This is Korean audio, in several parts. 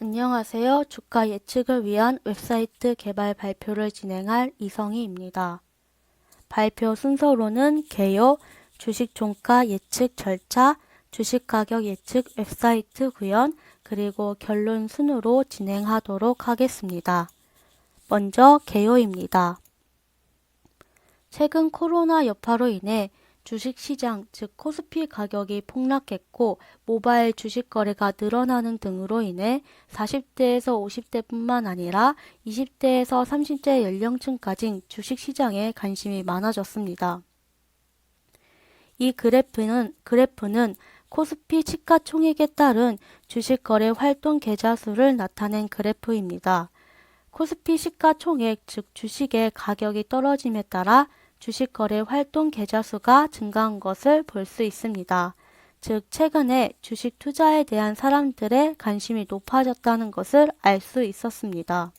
안녕하세요. 주가 예측을 위한 웹사이트 개발 발표를 진행할 이성희입니다. 발표 순서로는 개요, 주식 종가 예측 절차, 주식 가격 예측 웹사이트 구현, 그리고 결론 순으로 진행하도록 하겠습니다. 먼저 개요입니다. 최근 코로나 여파로 인해 주식 시장, 즉 코스피 가격이 폭락했고 모바일 주식 거래가 늘어나는 등으로 인해 40대에서 50대뿐만 아니라 20대에서 30대 연령층까지 주식 시장에 관심이 많아졌습니다. 이 그래프는, 그래프는 코스피 시가총액에 따른 주식 거래 활동 계좌 수를 나타낸 그래프입니다. 코스피 시가총액, 즉 주식의 가격이 떨어짐에 따라 주식 거래 활동 계좌 수가 증가한 것을 볼 수 있습니다. 즉, 최근에 주식 투자에 대한 사람들의 관심이 높아졌다는 것을 알 수 있었습니다.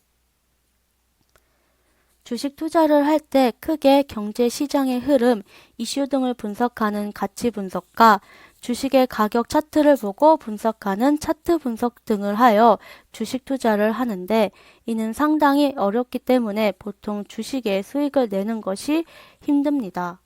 주식 투자를 할 때 크게 경제 시장의 흐름, 이슈 등을 분석하는 가치 분석과 주식의 가격 차트를 보고 분석하는 차트 분석 등을 하여 주식 투자를 하는데 이는 상당히 어렵기 때문에 보통 주식에 수익을 내는 것이 힘듭니다.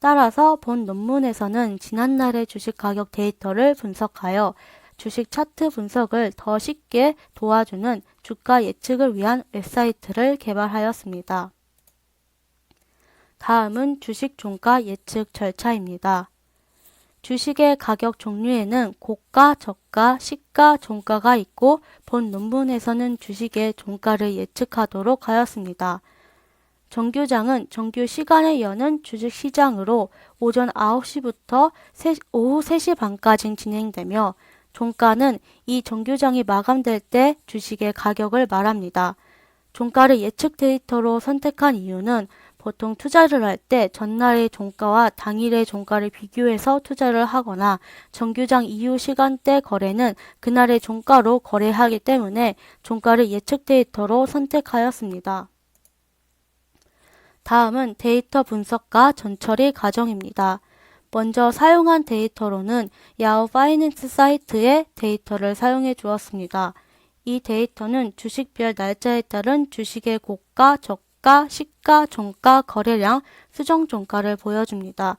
따라서 본 논문에서는 지난날의 주식 가격 데이터를 분석하여 주식 차트 분석을 더 쉽게 도와주는 주가 예측을 위한 웹사이트를 개발하였습니다. 다음은 주식 종가 예측 절차입니다. 주식의 가격 종류에는 고가, 저가, 시가, 종가가 있고 본 논문에서는 주식의 종가를 예측하도록 하였습니다. 정규장은 정규 시간에 여는 주식시장으로 오전 9시부터 오후 3시 반까지 진행되며 종가는 이 정규장이 마감될 때 주식의 가격을 말합니다. 종가를 예측 데이터로 선택한 이유는 보통 투자를 할 때 전날의 종가와 당일의 종가를 비교해서 투자를 하거나 정규장 이후 시간대 거래는 그날의 종가로 거래하기 때문에 종가를 예측 데이터로 선택하였습니다. 다음은 데이터 분석과 전처리 과정입니다. 먼저 사용한 데이터로는 야후 파이낸스 사이트의 데이터를 사용해 주었습니다. 이 데이터는 주식별 날짜에 따른 주식의 고가, 저가, 시가, 종가, 거래량, 수정 종가를 보여줍니다.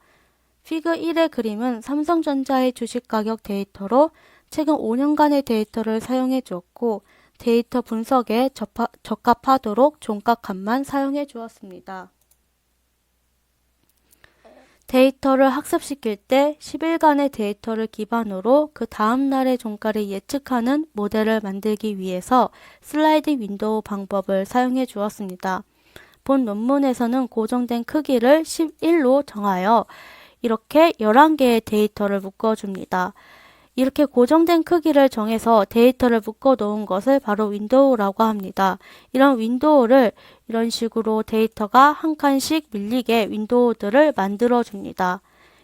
피그 1의 그림은 삼성전자의 주식 가격 데이터로 최근 5년간의 데이터를 사용해 주었고 데이터 분석에 적합하도록 종가값만 사용해 주었습니다. 데이터를 학습시킬 때 10일간의 데이터를 기반으로 그 다음 날의 종가를 예측하는 모델을 만들기 위해서 슬라이딩 윈도우 방법을 사용해 주었습니다. 본 논문에서는 고정된 크기를 11로 정하여 이렇게 11개의 데이터를 묶어줍니다. 이렇게 고정된 크기를 정해서 데이터를 묶어 놓은 것을 바로 윈도우라고 합니다. 이런 윈도우를 이런 식으로 데이터가 한 칸씩 밀리게 윈도우들을 만들어 줍니다.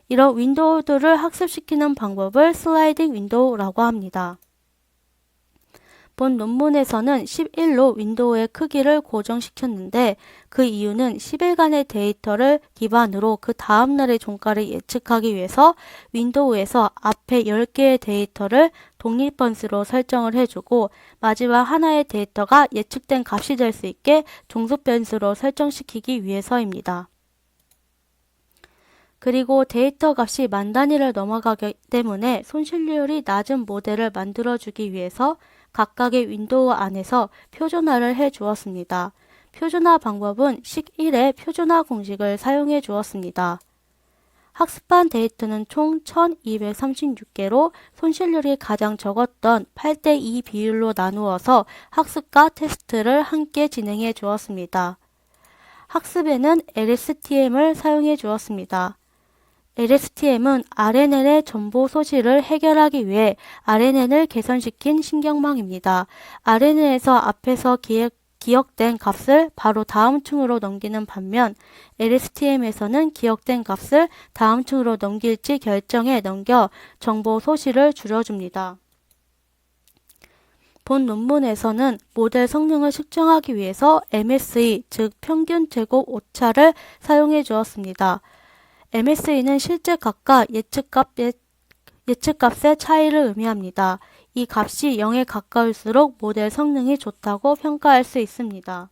이런 윈도우들을 학습시키는 방법을 슬라이딩 윈도우라고 합니다. 본 논문에서는 11로 윈도우의 크기를 고정시켰는데 그 이유는 10일간의 데이터를 기반으로 그 다음날의 종가를 예측하기 위해서 윈도우에서 앞에 10개의 데이터를 독립번수로 설정을 해주고 마지막 하나의 데이터가 예측된 값이 될 수 있게 종속변수로 설정시키기 위해서입니다. 그리고 데이터 값이 만 단위를 넘어가기 때문에 손실률이 낮은 모델을 만들어주기 위해서 각각의 윈도우 안에서 표준화를 해 주었습니다. 표준화 방법은 식 1의 표준화 공식을 사용해 주었습니다. 학습한 데이터는 총 1236개로 손실률이 가장 적었던 8대2 비율로 나누어서 학습과 테스트를 함께 진행해 주었습니다. 학습에는 LSTM을 사용해 주었습니다. LSTM은 RNN의 정보 소실을 해결하기 위해 RNN을 개선시킨 신경망입니다. RNN에서 앞에서 기획, 기억된 값을 바로 다음 층으로 넘기는 반면 LSTM에서는 기억된 값을 다음 층으로 넘길지 결정해 넘겨 정보 소실을 줄여줍니다. 본 논문에서는 모델 성능을 측정하기 위해서 MSE, 즉 평균 제곱 오차를 사용해 주었습니다. MSE는 실제 값과 예측값, 예측값의 차이를 의미합니다. 이 값이 0에 가까울수록 모델 성능이 좋다고 평가할 수 있습니다.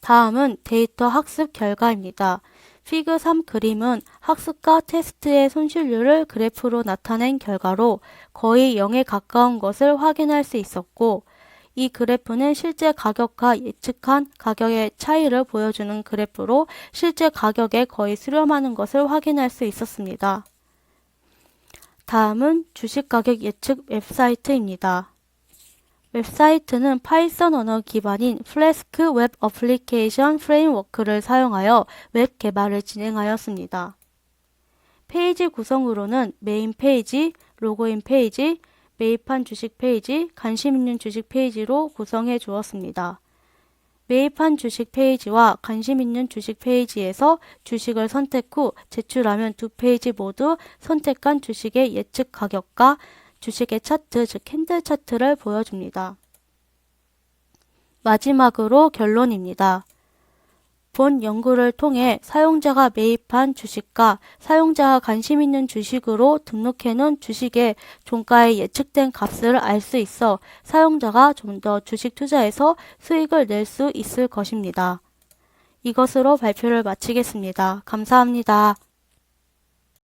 다음은 데이터 학습 결과입니다. 피그 3 그림은 학습과 테스트의 손실률을 그래프로 나타낸 결과로 거의 0에 가까운 것을 확인할 수 있었고, 이 그래프는 실제 가격과 예측한 가격의 차이를 보여주는 그래프로 실제 가격에 거의 수렴하는 것을 확인할 수 있었습니다. 다음은 주식 가격 예측 웹사이트입니다. 웹사이트는 파이썬 언어 기반인 플래스크 웹 어플리케이션 프레임워크를 사용하여 웹 개발을 진행하였습니다. 페이지 구성으로는 메인 페이지, 로그인 페이지, 매입한 주식 페이지, 관심 있는 주식 페이지로 구성해 주었습니다. 매입한 주식 페이지와 관심 있는 주식 페이지에서 주식을 선택 후 제출하면 두 페이지 모두 선택한 주식의 예측 가격과 주식의 차트, 즉 캔들 차트를 보여줍니다. 마지막으로 결론입니다. 본 연구를 통해 사용자가 매입한 주식과 사용자가 관심 있는 주식으로 등록해 놓은 주식의 종가의 예측된 값을 알 수 있어 사용자가 좀 더 주식 투자에서 수익을 낼 수 있을 것입니다. 이것으로 발표를 마치겠습니다. 감사합니다.